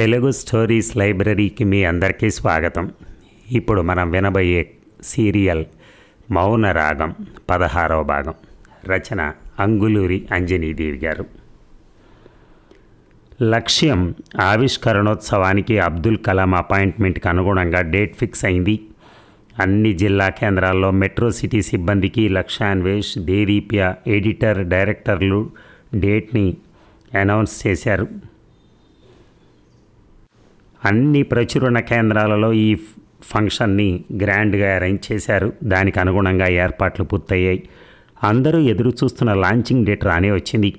Telugu stories లైబ్రరీకి మీ అందరికీ స్వాగతం. ఇప్పుడు మనం వినబోయే సీరియల్ మౌన రాగం పదహారవ భాగం. రచన అంగులూరి అంజనీదేవి గారు. లక్ష్యం ఆవిష్కరణోత్సవానికి అబ్దుల్ కలాం అపాయింట్మెంట్కి అనుగుణంగా డేట్ ఫిక్స్ అయింది. అన్ని జిల్లా కేంద్రాల్లో మెట్రో సిటీ సిబ్బందికి లక్ష్యాన్వేష్ దేదీప్య ఎడిటర్ డైరెక్టర్లు డేట్ని అనౌన్స్ చేశారు. అన్ని ప్రచురణ కేంద్రాలలో ఈ ఫంక్షన్ని గ్రాండ్గా అరేంజ్ చేశారు. దానికి అనుగుణంగా ఏర్పాట్లు పూర్తయ్యాయి. అందరూ ఎదురు చూస్తున్న లాంచింగ్ డేట్ రానే వచ్చింది.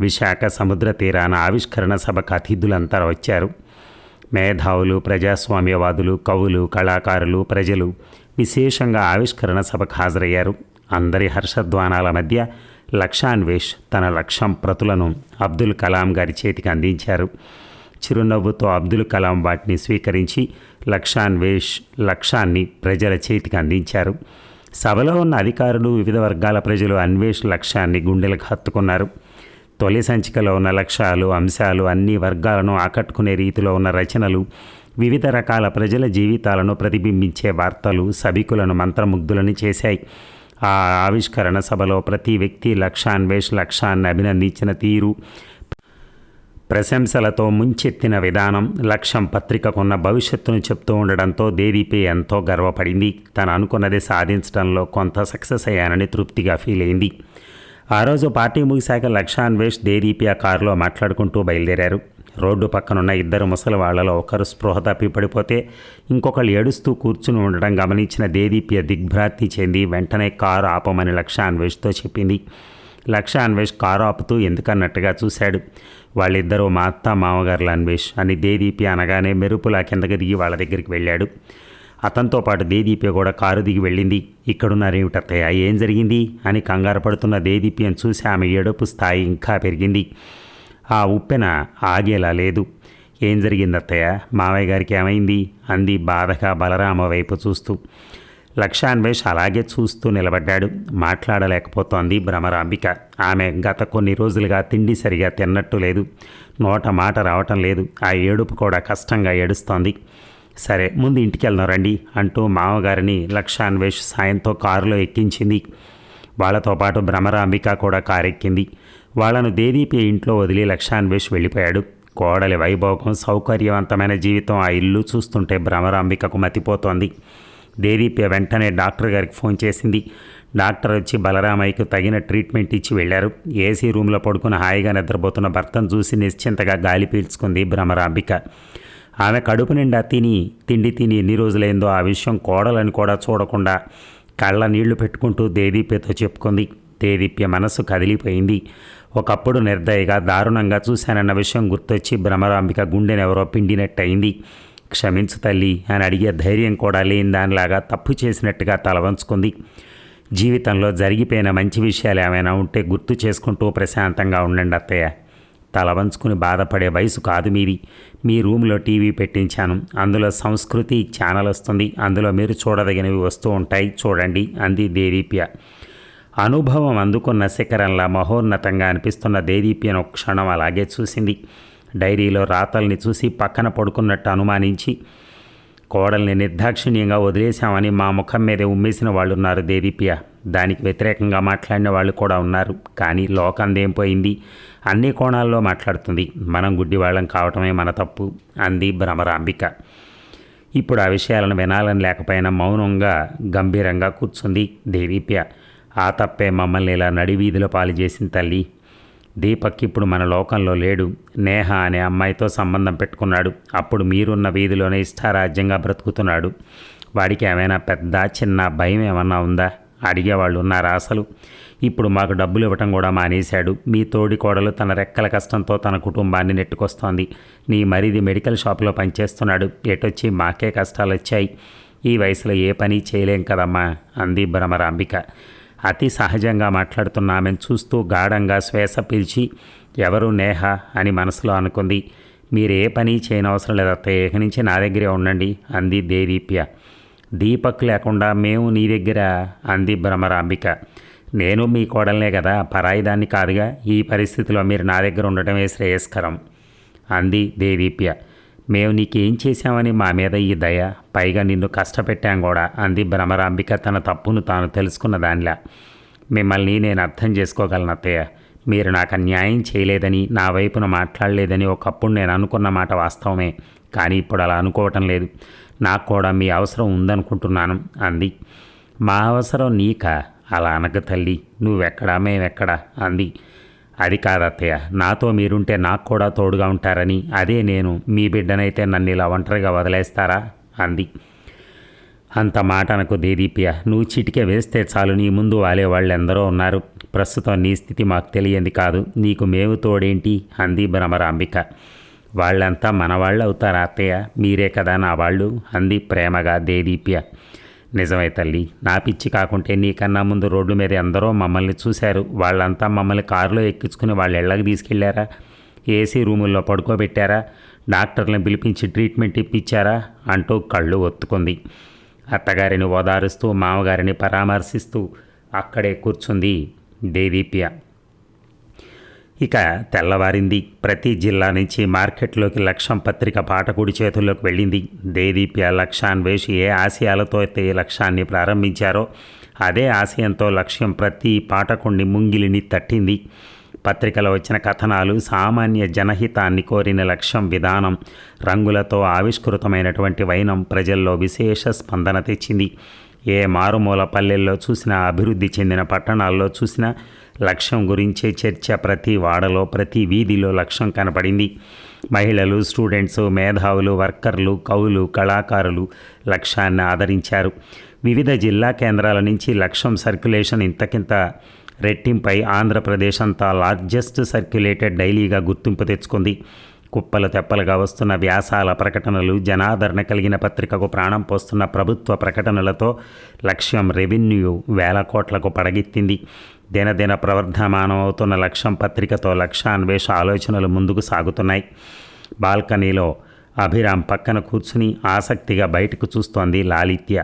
విశాఖ సముద్ర తీరాన ఆవిష్కరణ సభకు అతిథులంతా వచ్చారు. మేధావులు ప్రజాస్వామ్యవాదులు కవులు కళాకారులు ప్రజలు విశేషంగా ఆవిష్కరణ సభకు హాజరయ్యారు. అందరి హర్షధ్వానాల మధ్య లక్షాన్వేష్ తన లక్ష్యం ప్రతులను అబ్దుల్ కలాం గారి చేతికి అందించారు. చిరునవ్వుతో అబ్దుల్ కలాం వాటిని స్వీకరించి లక్షాన్వేష్ లక్ష్యాన్ని ప్రజల చేతికి అందించారు. సభలో ఉన్న అధికారులు వివిధ వర్గాల ప్రజలు అన్వేష్ లక్ష్యాన్ని గుండెలకు హత్తుకున్నారు. తొలి సంచికలో ఉన్న లక్ష్యాలు అంశాలు అన్ని వర్గాలను ఆకట్టుకునే రీతిలో ఉన్న రచనలు వివిధ రకాల ప్రజల జీవితాలను ప్రతిబింబించే వార్తలు సభికులను మంత్రముగ్ధులను చేశాయి. ఆ ఆవిష్కరణ సభలో ప్రతి వ్యక్తి లక్ష్యాన్వేష్ లక్ష్యాన్ని అభినందించిన తీరు ప్రశంసలతో ముంచెత్తిన విధానం లక్ష్యం పత్రికకున్న భవిష్యత్తును చెప్తూ ఉండడంతో దేదీపై ఎంతో గర్వపడింది. తను అనుకున్నది సాధించడంలో కొంత సక్సెస్ అయ్యానని తృప్తిగా ఫీల్ అయింది. ఆ రోజు పార్టీ ముగిశాక లక్ష్యాన్వేష్ దేదీపి ఆ కారులో మాట్లాడుకుంటూ బయలుదేరారు. రోడ్డు పక్కనున్న ఇద్దరు ముసలి వాళ్ళలో ఒకరు స్పృహ తప్పి పడిపోతే ఇంకొకళ్ళు ఏడుస్తూ కూర్చుని ఉండడం గమనించిన దేదీప్య దిగ్భ్రాంతి చెంది వెంటనే కారు ఆపమని లక్ష్యాన్వేష్తో చెప్పింది. లక్ష అన్వేష్ కారు ఆపుతూ ఎందుకన్నట్టుగా చూశాడు. వాళ్ళిద్దరూ మా అత్త మామగారుల అన్వేష్ అని దేదీపి అనగానే మెరుపులా కిందకి దిగి వాళ్ళ దగ్గరికి వెళ్ళాడు. అతనితో పాటు దేదీపి కూడా కారు దిగి వెళ్ళింది. ఇక్కడున్నారేమిటత్తయ్య ఏం జరిగింది? అని కంగారు పడుతున్న దేదీప్యను చూసి ఆమె ఏడుపు స్థాయి ఇంకా పెరిగింది. ఆ ఉప్పెన ఆగేలా లేదు. ఏం జరిగింది అత్తయ్య? మావయ్య గారికి ఏమైంది? అంది బాధగా బలరామ వైపు చూస్తూ. లక్షాన్వేష్ అలాగే చూస్తూ నిలబడ్డాడు. మాట్లాడలేకపోతోంది భ్రమరాంబిక. ఆమె గత కొన్ని రోజులుగా తిండి సరిగా తిన్నట్టు లేదు. నోట మాట రావటం లేదు. ఆ ఏడుపు కూడా కష్టంగా ఏడుస్తోంది. సరే ముందు ఇంటికి వెళ్దాం రండి అంటూ మామగారిని లక్షాన్వేష్ సాయంతో కారులో ఎక్కించింది. వాళ్ళతో పాటు భ్రమరాంబిక కూడా కారెక్కింది. వాళ్ళను దేదీపి ఇంట్లో వదిలి లక్షాన్వేష్ వెళ్ళిపోయాడు. కోడలి వైభోగం సౌకర్యవంతమైన జీవితం ఆ ఇల్లు చూస్తుంటే భ్రమరాంబికకు మతిపోతోంది. దేదీప్య వెంటనే డాక్టర్ గారికి ఫోన్ చేసింది. డాక్టర్ వచ్చి బలరామయ్యకు తగిన ట్రీట్మెంట్ ఇచ్చి వెళ్ళారు. ఏసీ రూమ్లో పడుకుని హాయిగా నిద్రపోతున్న భర్తను చూసి నిశ్చింతగా గాలి పీల్చుకుంది భ్రమరాంబిక. ఆమె కడుపు నిండా తిని తిండి తిని ఎన్ని రోజులైందో ఆ విషయం కోడలని కూడా చూడకుండా కళ్ళ నీళ్ళు పెట్టుకుంటూ దేదీప్యతో చెప్పుకుంది. దేదీప్య మనసు కదిలిపోయింది. ఒకప్పుడు నిర్దయగా దారుణంగా చూశానన్న విషయం గుర్తొచ్చి భ్రమరాంబిక గుండెనెవరో పిండినట్టయింది. క్షమించు తల్లి అని అడిగే ధైర్యం కూడా లేని దానిలాగా తప్పు చేసినట్టుగా తలవంచుకుంది జీవితంలో జరిగిపోయిన మంచి విషయాలు ఏమైనా ఉంటే గుర్తు చేసుకుంటూ ప్రశాంతంగా ఉండండి అత్తయ్య. తలవంచుకుని బాధపడే వయసు కాదు మీది. మీ రూమ్లో టీవీ పెట్టించాను. అందులో సంస్కృతి ఛానల్ వస్తుంది. అందులో మీరు చూడదగినవి వస్తూ ఉంటాయి. చూడండి అంది దేదీప్య. అనుభవం అందుకున్న శిఖరంలా మహోన్నతంగా అనిపిస్తున్న దేదీప్యను క్షణం అలాగే చూసింది. డైరీలో రాతల్ని చూసి పక్కన పడుకున్నట్టు అనుమానించి కోడల్ని నిర్దాక్షిణ్యంగా వదిలేశామని మా ముఖం మీదే ఉమ్మేసిన వాళ్ళు ఉన్నారు దేదీప్య దానికి వ్యతిరేకంగా మాట్లాడిన వాళ్ళు కూడా ఉన్నారు. కానీ లోకందేం పోయింది? అన్ని కోణాల్లో మాట్లాడుతుంది. మనం గుడ్డివాళ్ళం కావటమే మన తప్పు అంది భ్రమరాంబిక. ఇప్పుడు ఆ విషయాలను వినాలని లేకపోయినా మౌనంగా గంభీరంగా కూర్చుంది దేదీప్య ఆ తప్పే మమ్మల్ని ఇలా నడివీధిలో పాలు చేసిన తల్లి. దీపక్ ఇప్పుడు మన లోకంలో లేడు. నేహ అనే అమ్మాయితో సంబంధం పెట్టుకున్నాడు. అప్పుడు మీరున్న వీధిలోనే ఇష్టారాజ్యంగా బ్రతుకుతున్నాడు. వాడికి ఏమైనా పెద్ద చిన్న భయం ఏమన్నా ఉందా? అడిగేవాళ్ళు ఉన్నారా అసలు? ఇప్పుడు మాకు డబ్బులు ఇవ్వటం కూడా మానేశాడు. మీ తోడి కోడలు తన రెక్కల కష్టంతో తన కుటుంబాన్ని నెట్టుకొస్తోంది. నీ మరిది మెడికల్ షాప్లో పనిచేస్తున్నాడు. ఎటొచ్చి మాకే కష్టాలు వచ్చాయి ఈ వయసులో ఏ పని చేయలేం కదమ్మా అంది భ్రమరాంబిక. అతి సహజంగా మాట్లాడుతున్న ఆమెను చూస్తూ గాఢంగా శ్వాస పీల్చి ఎవరు నేహ అని మనసులో అనుకుంది. మీరు ఏ పని చేయనవసరం లేదు అత్తయ్య ఇక నుంచి నా దగ్గరే ఉండండి అంది దేదీప్య. దీపక్ లేకుండా మేము నీ దగ్గర అంది భ్రమరాంబిక. నేను మీ కోడలనే కదా పరాయిదాన్ని కాదుగా ఈ పరిస్థితిలో మీరు నా దగ్గర ఉండటమే శ్రేయస్కరం అంది దేదీప్య. మేము నీకేం చేశామని మా మీద ఈ దయ పైగా నిన్ను కష్టపెట్టాం కూడా అంది భ్రమరాంబిక తన తప్పును తాను తెలుసుకున్న దానిలా. మిమ్మల్ని నేను అర్థం చేసుకోగలను అత్తయ్య. మీరు నాకు అన్యాయం చేయలేదని నా వైపున మాట్లాడలేదని ఒకప్పుడు నేను అనుకున్న మాట వాస్తవమే కానీ ఇప్పుడు అలా అనుకోవటం లేదు. నాకు కూడా మీ అవసరం ఉందనుకుంటున్నాను అంది. మా అవసరం నీక? అలా అనక తల్లి. నువ్వెక్కడా? మేమెక్కడా? అంది. అది కాదత్తయ్య. నాతో మీరుంటే నాకు కూడా తోడుగా ఉంటారని. అదే నేను. మీ బిడ్డనైతే నన్ను ఇలా ఒంటరిగా వదిలేస్తారా? అంది. అంత మాట అనకు దేదీప్య. నువ్వు చిటికే వేస్తే చాలు. నీ ముందు వాలే వాళ్ళు ఎందరో ఉన్నారు. ప్రస్తుతం నీ స్థితి మాకు తెలియంది కాదు. నీకు మేము తోడేంటి? అంది భ్రమరాంబిక. వాళ్ళంతా మన వాళ్ళు అవుతారా అత్తయ్య? మీరే కదా నా వాళ్ళు? అంది ప్రేమగా దేదీప్య. నిజమే తల్లి. నా పిచ్చి కాకుంటే నీకన్నా ముందు రోడ్డు మీద ఎందరో మమ్మల్ని చూశారు. వాళ్ళంతా మమ్మల్ని కారులో ఎక్కించుకుని వాళ్ళ ఇళ్ళకి తీసుకెళ్ళారా? ఏసీ రూముల్లో పడుకోబెట్టారా? డాక్టర్లను పిలిపించి ట్రీట్మెంట్ ఇప్పించారా? అంటూ కళ్ళు ఒత్తుకుంది. అత్తగారిని ఓదారుస్తూ మామగారిని పరామర్శిస్తూ అక్కడే కూర్చుంది దేదీప్య. ఇక తెల్లవారింది. ప్రతి జిల్లా నుంచి మార్కెట్లోకి లక్ష్యం పత్రిక పాఠకుడి చేతుల్లోకి వెళ్ళింది. దేదీప్య లక్ష్యాన్వేషి ఏ ఆశయాలతో అయితే ఈ లక్ష్యాన్ని ప్రారంభించారో అదే ఆశయంతో లక్ష్యం ప్రతి పాఠకుడిని ముంగిలిని తట్టింది. పత్రికలో వచ్చిన కథనాలు సామాన్య జనహితాన్ని కోరిన లక్ష్యం విధానం రంగులతో ఆవిష్కృతమైనటువంటి వైనం ప్రజల్లో విశేష స్పందన తెచ్చింది. ఏ మారుమూల పల్లెల్లో చూసినా అభివృద్ధి చెందిన పట్టణాల్లో చూసినా లక్ష్యం గురించే చర్చ ప్రతి వాడలో ప్రతి వీధిలో లక్ష్యం కనపడింది. మహిళలు స్టూడెంట్స్ మేధావులు వర్కర్లు కవులు కళాకారులు లక్ష్యాన్ని ఆదరించారు. వివిధ జిల్లా కేంద్రాల నుంచి లక్ష్యం సర్క్యులేషన్ ఇంతకింత రెట్టింపై ఆంధ్రప్రదేశ్ అంతా లార్జెస్ట్ సర్క్యులేటెడ్ డైలీగా గుర్తింపు తెచ్చుకుంది. కుప్పలు తెప్పలుగా వస్తున్న వ్యాసాల ప్రకటనలు జనాదరణ కలిగిన పత్రికకు ప్రాణం పోస్తున్న ప్రభుత్వ ప్రకటనలతో లక్ష్యం రెవెన్యూ వేల కోట్లకు పడగెత్తింది. దినదిన ప్రవర్ధమానం అవుతున్న లక్ష్యం పత్రికతో లక్ష్యాన్వేష ఆలోచనలు ముందుకు సాగుతున్నాయి. బాల్కనీలో అభిరామ్ పక్కన కూర్చుని ఆసక్తిగా బయటకు చూస్తోంది లాలిత్య.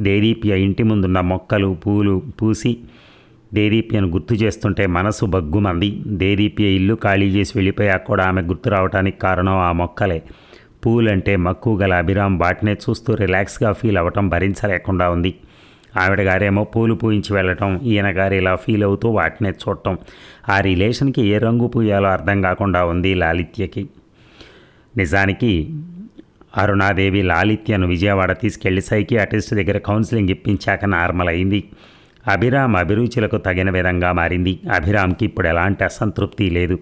దేదీప్య ఇంటి ముందున్న మొక్కలు పూలు పూసి దేదీప్యను గుర్తు చేస్తుంటే మనసు బగ్గుమంది. దేదీప్య ఇల్లు ఖాళీ చేసి వెళ్ళిపోయాక కూడా ఆమె గుర్తు రావడానికి కారణం ఆ మొక్కలే. పూలంటే మక్కువ గల అభిరామ్ వాటినే చూస్తూ రిలాక్స్గా ఫీల్ అవ్వటం భరించలేకుండా ఉంది. ఆవిడ గారేమో పూలు పూయించి వెళ్ళటం ఈయన గారు ఇలా ఫీల్ అవుతూ వాటినే చూడటం. ఆ రిలేషన్కి ఏ రంగు పూయాలో అర్థం కాకుండా ఉంది లాలిత్యకి. నిజానికి అరుణాదేవి లాలిత్యను విజయవాడ తీసుకెళ్ళి సైకియాట్రిస్ట్ దగ్గర కౌన్సిలింగ్ ఇప్పించాక నార్మల్ అయింది అభిరామ్ అభిరుచులకు తగిన విధంగా మారింది. అభిరామ్కి ఇప్పుడు ఎలాంటి అసంతృప్తి లేదు.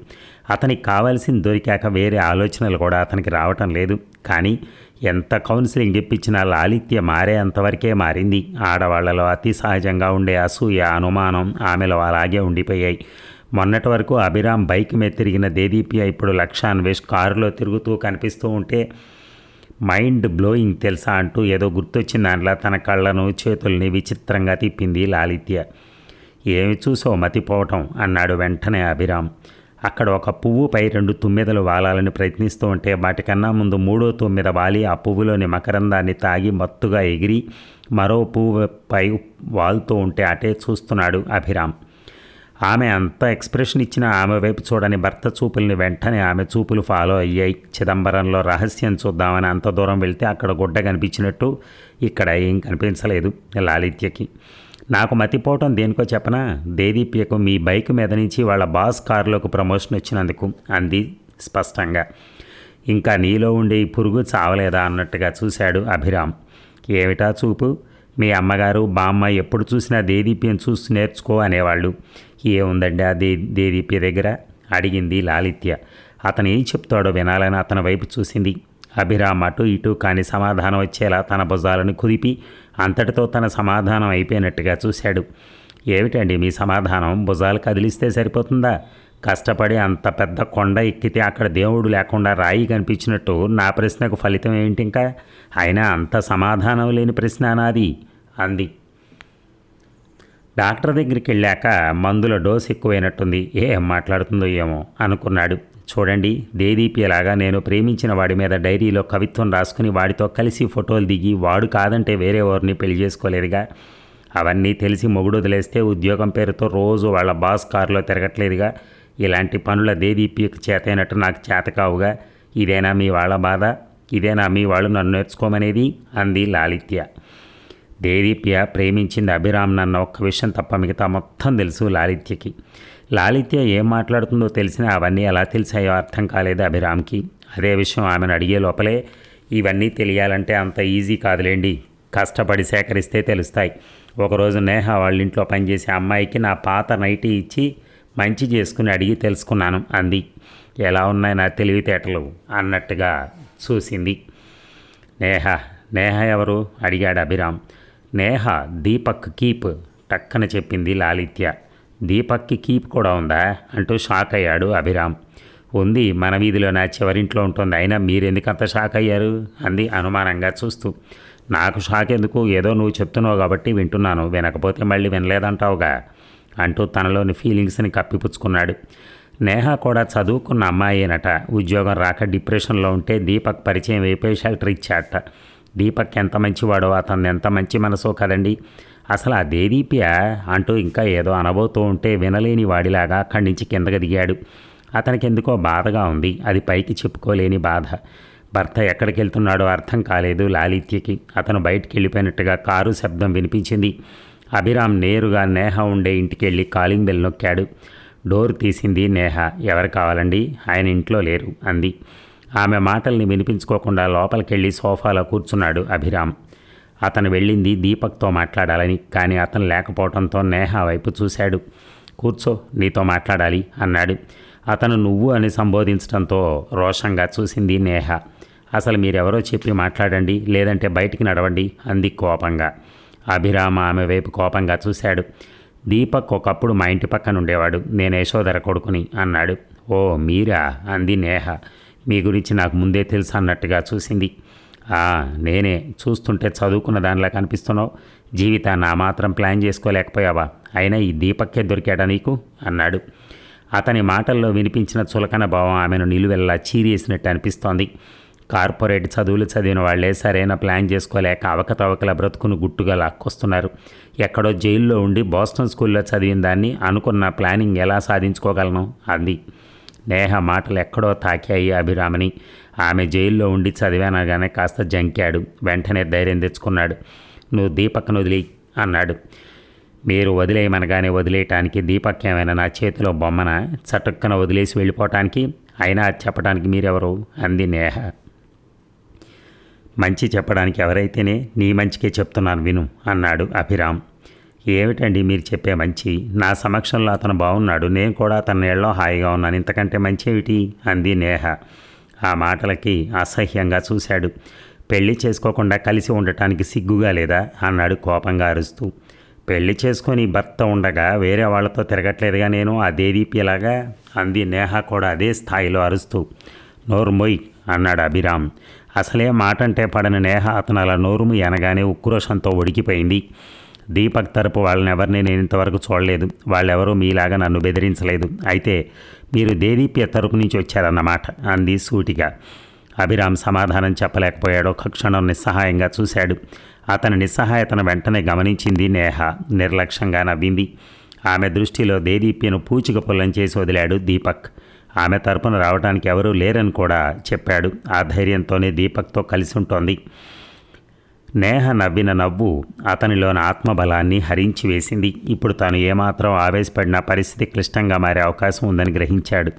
అతనికి కావాల్సింది దొరికాక వేరే ఆలోచనలు కూడా అతనికి రావటం లేదు. కానీ ఎంత కౌన్సిలింగ్ ఇప్పించినా లాలిత్య మారేంతవరకే మారింది. ఆడవాళ్ళలో అతి సహజంగా ఉండే అసూయ అనుమానం ఆమెలో అలాగే ఉండిపోయాయి. మొన్నటి వరకు అభిరామ్ బైక్ మీద తిరిగిన దేదీప్య ఇప్పుడు లక్షాన్వేష్ కారులో తిరుగుతూ కనిపిస్తూ ఉంటే మైండ్ బ్లోయింగ్ తెలుసా అంటూ ఏదో గుర్తొచ్చిన దాంట్లో తన కళ్ళను చేతుల్ని విచిత్రంగా తిప్పింది లాలిత్య. ఏమి చూసో మతిపోవటం? అన్నాడు వెంటనే అభిరామ్. అక్కడ ఒక పువ్వుపై రెండు తుమ్మెదలు వాలాలని ప్రయత్నిస్తూ ఉంటే వాటికన్నా ముందు మూడో తుమ్మెద వాలి ఆ పువ్వులోని మకరందాన్ని తాగి మత్తుగా ఎగిరి మరో పువ్వుపై వాలుతూ ఉంటే అటే చూస్తున్నాడు అభిరామ్. ఆమె అంత ఎక్స్ప్రెషన్ ఇచ్చిన ఆమె వైపు చూడని భర్త చూపుల్ని వెంటనే ఆమె చూపులు ఫాలో అయ్యాయి చిదంబరంలో రహస్యం చూద్దామని అంత దూరం వెళ్తే అక్కడ గుడ్డ కనిపించినట్టు ఇక్కడ ఏం కనిపించలేదు లాలిత్యకి. నాకు మతిపోవటం దేనికో చెప్పనా? దేదీప్యకు మీ బైక్ మీద నుంచి వాళ్ళ బాస్ కారులోకి ప్రమోషన్ వచ్చినందుకు అంది స్పష్టంగా. ఇంకా నీలో ఉండే ఈ పురుగు చావలేదా అన్నట్టుగా చూశాడు అభిరామ్. ఏమిటా చూపు? మీ అమ్మగారు బామ్మ ఎప్పుడు చూసినా దేదీప్యం చూసి నేర్చుకో అనేవాళ్ళు. ఏముందండి? ఆ దే దేదీప్య దగ్గర? అడిగింది లాలిత్య. అతను ఏం చెప్తాడో వినాలని అతని వైపు చూసింది. అభిరామ్ అటు ఇటు కాని సమాధానం వచ్చేలా తన భుజాలను కుదిపి అంతటితో తన సమాధానం అయిపోయినట్టుగా చూశాడు. ఏమిటండి మీ సమాధానం? భుజాలు కదిలిస్తే సరిపోతుందా? కష్టపడి అంత పెద్ద కొండ ఎక్కితే అక్కడ దేవుడు లేకుండా రాయి కనిపించినట్టు నా ప్రశ్నకు ఫలితం ఏంటి ఇంకా అయినా అంత సమాధానం లేని ప్రశ్న నాది అంది. డాక్టర్ దగ్గరికి వెళ్ళాక మందుల డోస్ ఎక్కువైనట్టుంది. ఏం మాట్లాడుతుందో ఏమో అనుకున్నాడు. చూడండి దేదీపిలాగా నేను ప్రేమించిన వాడి మీద డైరీలో కవిత్వం రాసుకుని వాడితో కలిసి ఫోటోలు దిగి వాడు కాదంటే వేరే ఎవరిని పెళ్ళి చేసుకోలేదుగా. అవన్నీ తెలిసి మొగుడు వదిలేస్తే ఉద్యోగం పేరుతో రోజు వాళ్ళ బాస్ కారులో తిరగట్లేదుగా. ఇలాంటి పనుల దేదీపికి చేతైనట్టు నాకు చేత కావుగా. ఇదేనా మీ వాళ్ళ బాధ? ఇదేనా మీ వాళ్ళు నన్ను నేర్చుకోమనేది? అంది లాలిత్య. దేదీప్య ప్రేమించింది అభిరామ్ నన్న ఒక్క విషయం తప్ప మిగతా మొత్తం తెలుసు లాలిత్యకి. లాలిత్య ఏం మాట్లాడుతుందో తెలిసినా అవన్నీ ఎలా తెలిసాయో అర్థం కాలేదు అభిరామ్కి. అదే విషయం ఆమెను అడిగే లోపలే ఇవన్నీ తెలియాలంటే అంత ఈజీ కాదులేండి. కష్టపడి సేకరిస్తే తెలుస్తాయి. ఒకరోజు నేహ వాళ్ళ ఇంట్లో పనిచేసే అమ్మాయికి నా పాత నైటీ ఇచ్చి మంచి చేసుకుని అడిగి తెలుసుకున్నాను అంది. ఎలా ఉన్నాయి నా తెలివితేటలు? అన్నట్టుగా చూసింది. నేహ నేహ ఎవరు? అడిగాడు అభిరామ్. నేహ దీపక్ కీప్ టక్కన చెప్పింది లాలిత్య. దీపక్కి కీప్ కూడా ఉందా? అంటూ షాక్ అయ్యాడు అభిరామ్. ఉంది మన వీధిలో నా చివరింట్లో ఉంటుంది? అయినా మీరెందుకంత షాక్ అయ్యారు? అంది అనుమానంగా చూస్తూ. నాకు షాక్ ఎందుకు? ఏదో నువ్వు చెప్తున్నావు కాబట్టి వింటున్నాను. వినకపోతే మళ్ళీ వినలేదంటావుగా? అంటూ తనలోని ఫీలింగ్స్ని కప్పిపుచ్చుకున్నాడు. నేహ కూడా చదువుకున్న అమ్మాయేనట. ఉద్యోగం రాక డిప్రెషన్లో ఉంటే దీపక్ పరిచయం అయిపోయి షెల్టర్ ఇచ్చాట దీపక్ ఎంత మంచివాడో అతను ఎంత మంచి మనసో కదండి. అసలు ఆ దేదీప్య అంటూ ఇంకా ఏదో అనబోతూ ఉంటే వినలేని వాడిలాగా అక్కడి నుంచి కిందకి దిగాడు. అతనికి ఎందుకో బాధగా ఉంది. అది పైకి చెప్పుకోలేని బాధ. భర్త ఎక్కడికి వెళ్తున్నాడో అర్థం కాలేదు లాలిత్యకి. అతను బయటికి వెళ్ళిపోయినట్టుగా కారు శబ్దం వినిపించింది. అభిరామ్ నేరుగా నేహ ఉండే ఇంటికి వెళ్ళి కాలింగ్ బెల్ నొక్కాడు. డోర్ తీసింది నేహ. ఎవరు కావాలండి? ఆయన ఇంట్లో లేరు అంది. ఆమె మాటల్ని వినిపించుకోకుండా లోపలికెళ్ళి సోఫాలో కూర్చున్నాడు అభిరామ్. అతను వెళ్ళింది దీపక్తో మాట్లాడాలని కానీ అతను లేకపోవడంతో నేహ వైపు చూశాడు. కూర్చో నీతో మాట్లాడాలి అన్నాడు. అతను నువ్వు అని సంబోధించడంతో రోషంగా చూసింది నేహ. అసలు మీరెవరో చెప్పి మాట్లాడండి లేదంటే బయటికి నడవండి అంది కోపంగా. అభిరామ ఆమె వైపు కోపంగా చూశాడు. దీపక్ ఒకప్పుడు మా ఇంటి పక్కన ఉండేవాడు నేను యశోధర కొడుకుని అన్నాడు. ఓ మీరా? అంది నేహ. మీ గురించి నాకు ముందే తెలుసు అన్నట్టుగా చూసింది. నేనే చూస్తుంటే చదువుకున్న దానిలా కనిపిస్తున్నావు జీవితాన్ని ఆ మాత్రం ప్లాన్ చేసుకోలేకపోయావా? అయినా ఈ దీపక్కే దొరికాడా నీకు? అన్నాడు. అతని మాటల్లో వినిపించిన చులకన భావం ఆమెను నిలువెల్లా చీరేసినట్టు అనిపిస్తోంది. కార్పొరేట్ చదువులు చదివిన వాళ్ళే సరైన ప్లాన్ చేసుకోలేక అవకతవకల బ్రతుకును గుట్టుగా లాక్కొస్తున్నారు. ఎక్కడో జైల్లో ఉండి బోస్టన్ స్కూల్లో చదివిన దాన్ని అనుకున్న ప్లానింగ్ ఎలా సాధించుకోగలను? అంది. నేహ మాటలు ఎక్కడో తాకాయి అభిరామని. ఆమె జైల్లో ఉండి చదివానగానే కాస్త జంకాడు. వెంటనే ధైర్యం తెచ్చుకున్నాడు. నువ్వు దీపక్ను వదిలి అన్నాడు. మీరు వదిలేయమనగానే వదిలేయటానికి దీపక్ ఏమైనా నా చేతిలో బొమ్మన? చటుక్కన వదిలేసి వెళ్ళిపోవటానికి? అయినా అది చెప్పడానికి మీరెవరు? అంది నేహ. మంచి చెప్పడానికి ఎవరైతేనే నీ మంచికే చెప్తున్నాను విను అన్నాడు అభిరామ్. ఏమిటండి మీరు చెప్పే మంచి? నా సమక్షంలో అతను బాగున్నాడు నేను కూడా అతని నీళ్ళలో హాయిగా ఉన్నాను. ఇంతకంటే మంచి ఏమిటి? అంది నేహ. ఆ మాటలకి అసహ్యంగా చూశాడు. పెళ్ళి చేసుకోకుండా కలిసి ఉండటానికి సిగ్గుగా లేదా? అన్నాడు కోపంగా అరుస్తూ. పెళ్ళి చేసుకొని భర్త ఉండగా వేరే వాళ్ళతో తిరగట్లేదుగా నేను? ఆ దేదీప్యలాగా అంది నేహ కూడా అదే స్థాయిలో అరుస్తూ. నోర్మొయ్ అన్నాడు అభిరామ్. అసలే మాట అంటే పడని నేహ అతను అలా నోరుము అనగానే ఉక్రోషంతో ఉడికిపోయింది దీపక్ తరపు వాళ్ళని ఎవరిని నేను ఇంతవరకు చూడలేదు. వాళ్ళెవరూ మీలాగా నన్ను బెదిరించలేదు. అయితే మీరు దేదీప్య తరపు నుంచి వచ్చారన్నమాట అంది సూటిగా. అభిరామ్ సమాధానం చెప్పలేకపోయాడు ఒక క్షణం నిస్సహాయంగా చూశాడు. అతని నిస్సహాయతను వెంటనే గమనించింది నేహ. నిర్లక్ష్యంగా నవ్వింది. ఆమె దృష్టిలో దేదీప్యను పూచిక పుల్లం చేసి వదిలాడు దీపక్. ఆమె తరపున రావడానికి ఎవరూ లేరని కూడా చెప్పాడు. ఆ ధైర్యంతోనే దీపక్తో కలిసి ఉంటోంది. నేహ నవ్విన నవ్వు అతనిలోని ఆత్మబలాన్ని హరించి వేసింది. ఇప్పుడు తాను ఏమాత్రం ఆవేశపడిన పరిస్థితి క్లిష్టంగా మారే అవకాశం ఉందని గ్రహించాడు.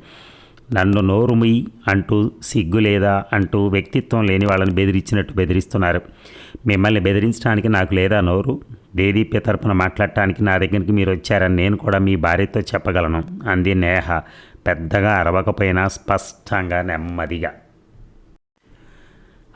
నన్ను నోరుమి అంటూ సిగ్గు లేదా అంటూ వ్యక్తిత్వం లేని వాళ్ళని బెదిరించినట్టు బెదిరిస్తున్నారు. మిమ్మల్ని బెదిరించడానికి నాకు లేదా నోరు? దేదీప్య తరపున మాట్లాడటానికి నా దగ్గరికి మీరు వచ్చారని నేను కూడా మీ భార్యతో చెప్పగలను అంది నేహ పెద్దగా అరవకపోయినా స్పష్టంగా నెమ్మదిగా.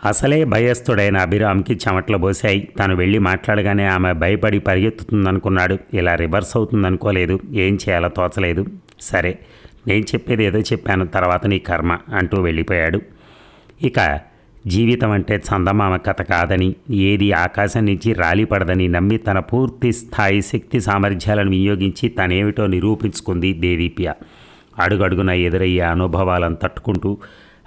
అసలే భయస్థుడైన అభిరామ్కి చెమట్లు పోశాయి తను వెళ్ళి మాట్లాడగానే ఆమె భయపడి పరిగెత్తుతుందనుకున్నాడు. ఇలా రివర్స్ అవుతుందనుకోలేదు. ఏం చేయాలో తోచలేదు. సరే నేను చెప్పేది ఏదో చెప్పాను తర్వాత నీ కర్మ అంటూ వెళ్ళిపోయాడు. ఇక జీవితం అంటే చందమామ కథ కాదని ఏది ఆకాశం నుంచి రాలిపడదని నమ్మి తన పూర్తి స్థాయి శక్తి సామర్థ్యాలను వినియోగించి తనేమిటో నిరూపించుకుంది దేదీప్య. అడుగడుగున ఎదురయ్యే అనుభవాలను తట్టుకుంటూ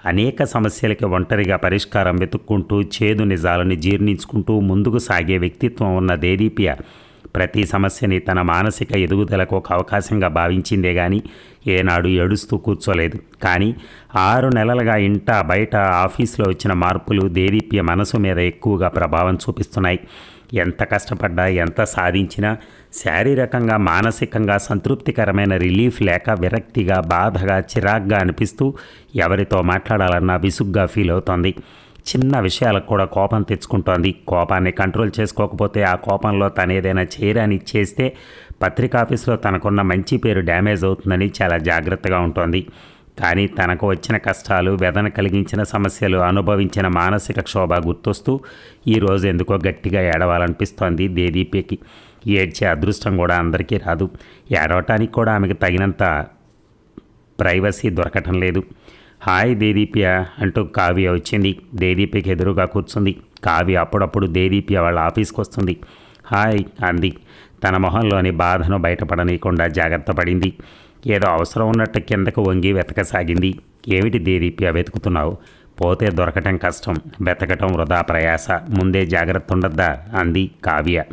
అనేక సమస్యలకి ఒంటరిగా పరిష్కారం వెతుక్కుంటూ చేదు నిజాలను జీర్ణించుకుంటూ ముందుకు సాగే వ్యక్తిత్వం ఉన్న దేదీప్య ప్రతి సమస్యని తన మానసిక ఎదుగుదలకు ఒక అవకాశంగా భావించిందే కానీ ఏనాడు ఏడుస్తూ కూర్చోలేదు. కానీ ఆరు నెలలుగా ఇంట బయట ఆఫీస్లో వచ్చిన మార్పులు దేదీప్య మనసు మీద ఎక్కువగా ప్రభావం చూపిస్తున్నాయి. ఎంత కష్టపడ్డా ఎంత సాధించినా శారీరకంగా మానసికంగా సంతృప్తికరమైన రిలీఫ్ లేక విరక్తిగా బాధగా చిరాగ్గా అనిపిస్తూ ఎవరితో మాట్లాడాలన్నా విసుగ్గా ఫీల్ అవుతోంది. చిన్న విషయాలకు కూడా కోపం తెచ్చుకుంటోంది. కోపాన్ని కంట్రోల్ చేసుకోకపోతే ఆ కోపంలో తను ఏదైనా చేయరాని చేస్తే పత్రికా ఆఫీస్లో తనకున్న మంచి పేరు డ్యామేజ్ అవుతుందని చాలా జాగ్రత్తగా ఉంటుంది. కానీ తనకు వచ్చిన కష్టాలు వేదన కలిగించిన సమస్యలు అనుభవించిన మానసిక క్షోభ గుర్తొస్తూ ఈరోజు ఎందుకో గట్టిగా ఏడవాలనిపిస్తోంది దేదీపేకి ఏడ్చే అదృష్టం కూడా అందరికీ రాదు. ఏడవటానికి కూడా ఆమెకు తగినంత ప్రైవసీ దొరకటం లేదు. హాయ్ దేదీప్య అంటూ కావ్య వచ్చింది. దేదీప్యకి ఎదురుగా కూర్చుంది. కావ్య అప్పుడప్పుడు దేదీప్య వాళ్ళ ఆఫీస్కి వస్తుంది. హాయ్ అంది. తన మొహంలోని బాధను బయటపడనీయకుండా జాగ్రత్త పడింది. ఏదో అవసరం ఉన్నట్టు కిందకు వంగి వెతకసాగింది. ఏమిటి దేదీప్య వెతుకుతున్నావు? పోతే దొరకటం కష్టం వెతకటం వృధా ప్రయాస ముందే జాగ్రత్త ఉండద్దా? అంది కావ్య.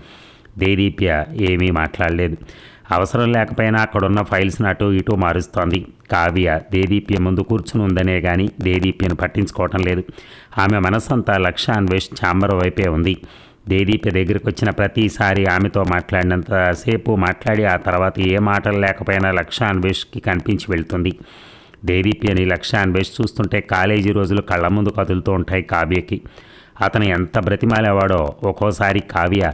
దేదీప్య ఏమీ మాట్లాడలేదు. అవసరం లేకపోయినా అక్కడున్న ఫైల్స్ అటు ఇటు మారుస్తోంది. కావ్య దేదీప్య ముందు కూర్చుని ఉందనే కానీ దేదీప్యను పట్టించుకోవటం లేదు. ఆమె మనసంతా లక్ష్య అన్వేష్ ఛాంబర్ వైపే ఉంది. దేదీప్య దగ్గరికి వచ్చిన ప్రతిసారి ఆమెతో మాట్లాడినంతసేపు మాట్లాడి ఆ తర్వాత ఏ మాటలు లేకపోయినా లక్ష్య అన్వేష్కి కనిపించి వెళ్తుంది. దేదీప్యని లక్ష్య అన్వేష్ చూస్తుంటే కాలేజీ రోజులు కళ్ళ ముందు కదులుతూ ఉంటాయి కావ్యకి. అతను ఎంత బ్రతిమాలేవాడో ఒక్కోసారి కావ్య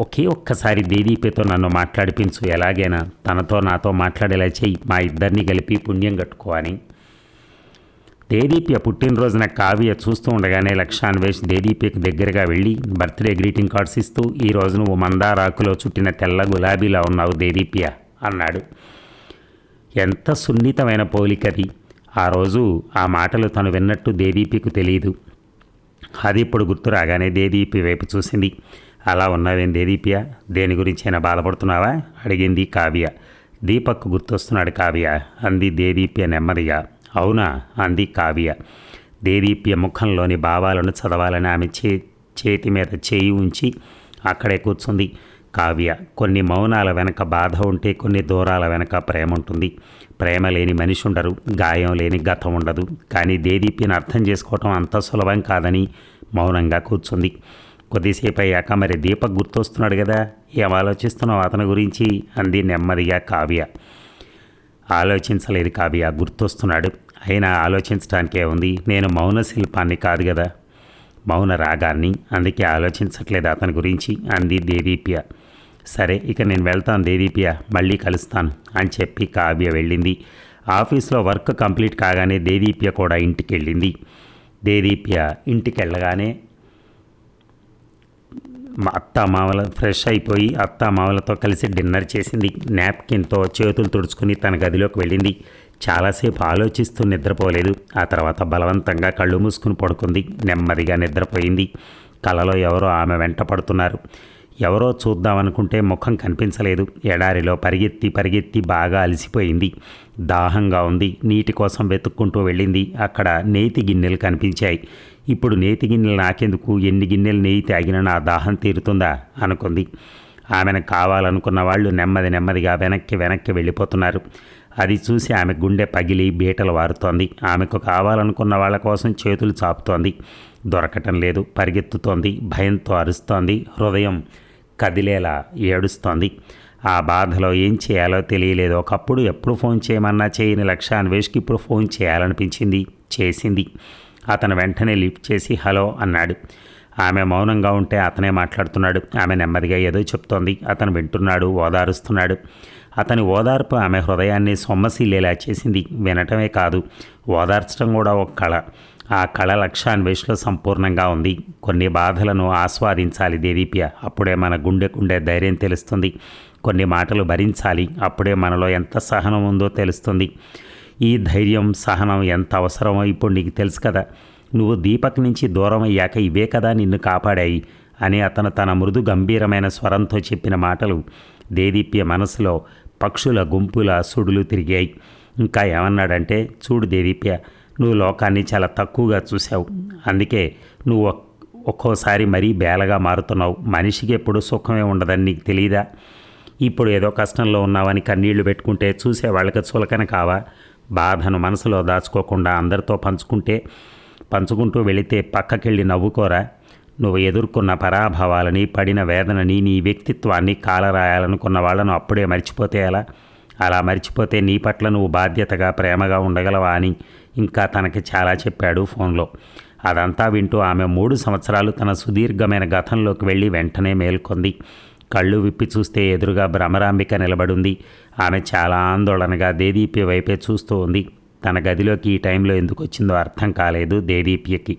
ఒకే ఒక్కసారి దేదీప్యతో నన్ను మాట్లాడిపించు. ఎలాగైనా తనతో నాతో మాట్లాడేలా చేయి. మా ఇద్దరిని కలిపి పుణ్యం కట్టుకోవని దేదీప్య పుట్టినరోజున కావ్య చూస్తూ ఉండగానే లక్ష్యాన్వేష్ దేదీప్యకు దగ్గరగా వెళ్ళి బర్త్డే గ్రీటింగ్ కార్డ్స్ ఇస్తూ ఈ రోజు నువ్వు మందారాకులో చుట్టిన తెల్ల గులాబీలా ఉన్నావు దేదీప్య అన్నాడు. ఎంత సున్నితమైన పోలికది ఆ రోజు ఆ మాటలు తను విన్నట్టు దేదీప్యకు తెలియదు అది ఇప్పుడు గుర్తు రాగానే దేదీపి వైపు చూసింది. అలా ఉన్నావేంది దేదీప్య? దేని గురించైనా బాధపడుతున్నావా? అడిగింది కావ్య. దీపక్ గుర్తొస్తున్నాడు కావ్య. అంది దేదీప్య నెమ్మదిగా. అవునా? అంది కావ్య. దేదీప్య ముఖంలోని భావాలను చదవాలని ఆమె చే చేతి మీద చేయి ఉంచి అక్కడే కూర్చుంది. కావ్య కొన్ని మౌనాల వెనక బాధ ఉంటే కొన్ని దూరాల వెనక ప్రేమ ఉంటుంది. ప్రేమ లేని మనిషి ఉండరు గాయం లేని గతం ఉండదు. కానీ దేదీప్యను అర్థం చేసుకోవటం అంత సులభం కాదని మౌనంగా కూర్చుంది. కొద్దిసేపు అయ్యాక మరి దీపక్ గుర్తొస్తున్నాడు కదా? ఏం ఆలోచిస్తున్నావు అతని గురించి? అంది నెమ్మదిగా కావ్య. ఆలోచించలేదు కావ్య గుర్తొస్తున్నాడు. అయినా ఆలోచించడానికే ఉంది. నేను మౌన శిల్పాన్ని కాదు కదా? మౌన రాగాన్ని. అందుకే ఆలోచించట్లేదు అతని గురించి అంది దేదీప్య. సరే ఇక నేను వెళ్తాను దేదీప్య మళ్ళీ కలుస్తాను అని చెప్పి కావ్య వెళ్ళింది. ఆఫీస్లో వర్క్ కంప్లీట్ కాగానే దేదీప్య కూడా ఇంటికి వెళ్ళింది దేదీప్య ఇంటికి వెళ్ళగానే మా అత్త మామల ఫ్రెష్ అయిపోయి అత్త మామలతో కలిసి డిన్నర్ చేసింది. నాప్కిన్తో చేతులు తుడుచుకుని తన గదిలోకి వెళ్ళింది. చాలాసేపు ఆలోచిస్తూ నిద్రపోలేదు. ఆ తర్వాత బలవంతంగా కళ్ళు మూసుకుని పడుకుంది. నెమ్మదిగా నిద్రపోయింది. కలలో ఎవరో ఆమె వెంట పడుతున్నారు. ఎవరో చూద్దామనుకుంటే ముఖం కనిపించలేదు. ఎడారిలో పరిగెత్తి పరిగెత్తి బాగా అలసిపోయింది. దాహంగా ఉంది. నీటి కోసం వెతుక్కుంటూ వెళ్ళింది. అక్కడ నేతి గిన్నెలు కనిపించాయి. ఇప్పుడు నేతి గిన్నెలు నాకెందుకు? ఎన్ని గిన్నెలు నెయ్యి తాగినా నా దాహం తీరుతుందా? అనుకుంది. ఆమెను కావాలనుకున్న వాళ్ళు నెమ్మది నెమ్మదిగా వెనక్కి వెనక్కి వెళ్ళిపోతున్నారు. అది చూసి ఆమె గుండె పగిలి బీటలు వారుతోంది. ఆమెకు కావాలనుకున్న వాళ్ళ కోసం చేతులు చాపుతోంది. దొరకటం లేదు పరిగెత్తుతోంది భయంతో అరుస్తోంది హృదయం కదిలేలా ఏడుస్తోంది. ఆ బాధలో ఏం చేయాలో తెలియలేదు. ఒకప్పుడు ఎప్పుడు ఫోన్ చేయమన్నా చేయని లక్ష్య అన్వేష్కి ఇప్పుడు ఫోన్ చేయాలనిపించింది చేసింది. అతను వెంటనే లిఫ్ట్ చేసి హలో అన్నాడు. ఆమె మౌనంగా ఉంటే అతనే మాట్లాడుతున్నాడు. ఆమె నెమ్మదిగా ఏదో చెప్తోంది. అతను వింటున్నాడు ఓదారుస్తున్నాడు. అతని ఓదార్పు ఆమె హృదయాన్ని సొమ్మసిల్లేలా చేసింది. వినటమే కాదు ఓదార్చడం కూడా ఒక కళ. ఆ కళ లక్ష్యాన్వేషలో సంపూర్ణంగా ఉంది. కొన్ని బాధలను ఆస్వాదించాలి దేదీప్య. అప్పుడే మన గుండెకుండే ధైర్యం తెలుస్తుంది. కొన్ని మాటలు భరించాలి. అప్పుడే మనలో ఎంత సహనం ఉందో తెలుస్తుంది. ఈ ధైర్యం సహనం ఎంత అవసరమో ఇప్పుడు నీకు తెలుసు కదా. నువ్వు దీపక్ నుంచి దూరం అయ్యాక ఇవే కదా నిన్ను కాపాడాయి అని అతను తన మృదు గంభీరమైన స్వరంతో చెప్పిన మాటలు దేదీప్య మనసులో పక్షుల గుంపుల సుడులు తిరిగాయి. ఇంకా ఏమన్నాడంటే చూడు దేదీప్య నువ్వు లోకాన్ని చాలా తక్కువగా చూసావు అందుకే నువ్వు ఒక్కోసారి మరీ బేలగా మారుతున్నావు. మనిషికి ఎప్పుడు సుఖమే ఉండదని నీకు తెలియదా ఇప్పుడు ఏదో కష్టంలో ఉన్నావని కన్నీళ్ళు పెట్టుకుంటే చూసే వాళ్ళకి చులకన కావా? బాధను మనసులో దాచుకోకుండా అందరితో పంచుకుంటే పంచుకుంటూ వెళితే పక్కకెళ్ళి నవ్వుకోరా. నువ్వు ఎదుర్కొన్న పరాభవాలని పడిన వేదనని నీ వ్యక్తిత్వాన్ని కాలరాయాలనుకున్న వాళ్ళను అప్పుడే మర్చిపోతే ఎలా? అలా మర్చిపోతే నీ పట్ల నువ్వు బాధ్యతగా ప్రేమగా ఉండగలవా అని ఇంకా తనకి చాలా చెప్పాడు ఫోన్లో. అదంతా వింటూ ఆమె మూడు సంవత్సరాలు తన సుదీర్ఘమైన గతంలోకి వెళ్ళి వెంటనే మేల్కొంది. కళ్ళు విప్పి చూస్తే ఎదురుగా భ్రమరాంబిక నిలబడుంది. ఆమె చాలా ఆందోళనగా దేదీప్య వైపే చూస్తూ ఉంది. తన గదిలోకి ఈ టైంలో ఎందుకు వచ్చిందో అర్థం కాలేదు దేదీప్యకి.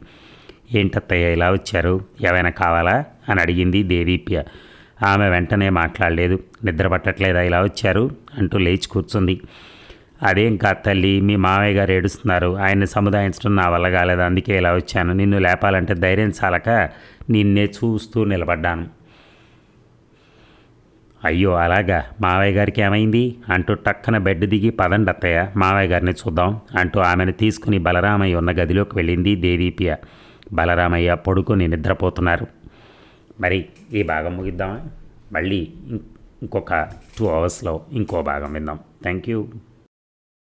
ఏంటత్తయ్య ఇలా వచ్చారు? ఏమైనా కావాలా? అని అడిగింది దేదీప్య. ఆమె వెంటనే మాట్లాడలేదు. నిద్ర పట్టట్లేదా? ఇలా వచ్చారు? అంటూ లేచి కూర్చుంది. అదేం కాదు తల్లి మీ మామయ్య గారు ఏడుస్తున్నారు. ఆయన్ని సముదాయించడం నా వల్ల కాలేదు. అందుకే ఇలా వచ్చాను. నిన్ను లేపాలంటే ధైర్యం చాలక నిన్నే చూస్తూ నిలబడ్డాను. అయ్యో అలాగా? మావయ్య గారికి ఏమైంది? అంటూ టక్కన బెడ్ దిగి పదండి అత్తయ్య మావయ్య గారిని చూద్దాం అంటూ ఆమెను తీసుకుని బలరామయ్య ఉన్న గదిలోకి వెళ్ళింది దేదీప్య బలరామయ్య పడుకొని నిద్రపోతున్నారు. మరి ఈ భాగం ముగిద్దామా? మళ్ళీ ఇంకొక టూ అవర్స్లో ఇంకో భాగం విందాం. Thank you